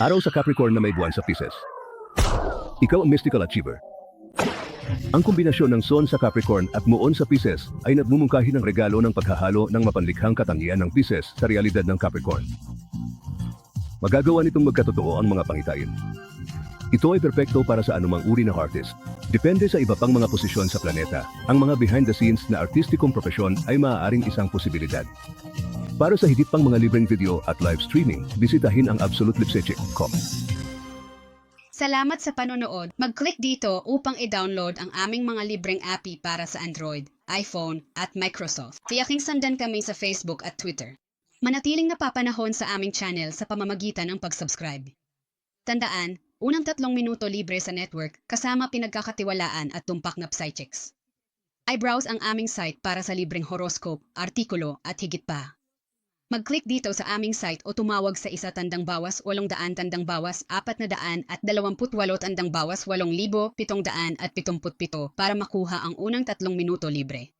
Araw sa Capricorn na may buwan sa Pisces. Ikaw ang mystical achiever. Ang kombinasyon ng Sun sa Capricorn at Moon sa Pisces ay nagmumungkahi ng regalo ng paghahalo ng mapanlikhang katangian ng Pisces sa realidad ng Capricorn. Magagawa nitong magkatotoo ang mga pangitain. Ito ay perpekto para sa anumang uri ng artist. Depende sa iba pang mga posisyon sa planeta, ang mga behind-the-scenes na artistikong propesyon ay maaaring isang posibilidad. Para sa higit pang mga libreng video at live streaming, bisitahin ang absolutelipsecheck.com. Salamat sa panonood. Mag-click dito upang i-download ang aming mga libreng API para sa Android, iPhone, at Microsoft. Tiyaking sandan kami sa Facebook at Twitter. Manatiling napapanahon sa aming channel sa pamamagitan ng pag-subscribe. Tandaan, unang tatlong minuto libre sa network kasama pinagkakatiwalaan at tumpak na psychics. I-browse ang aming site para sa libreng horoscope, artikulo at higit pa. Mag-click dito sa aming site o tumawag sa isa tandang bawas walong daan tandang bawas apat na daan at dalawamput walo tandang bawas walong libo pitong daan at pitumput pito para makuha ang unang tatlong minuto libre.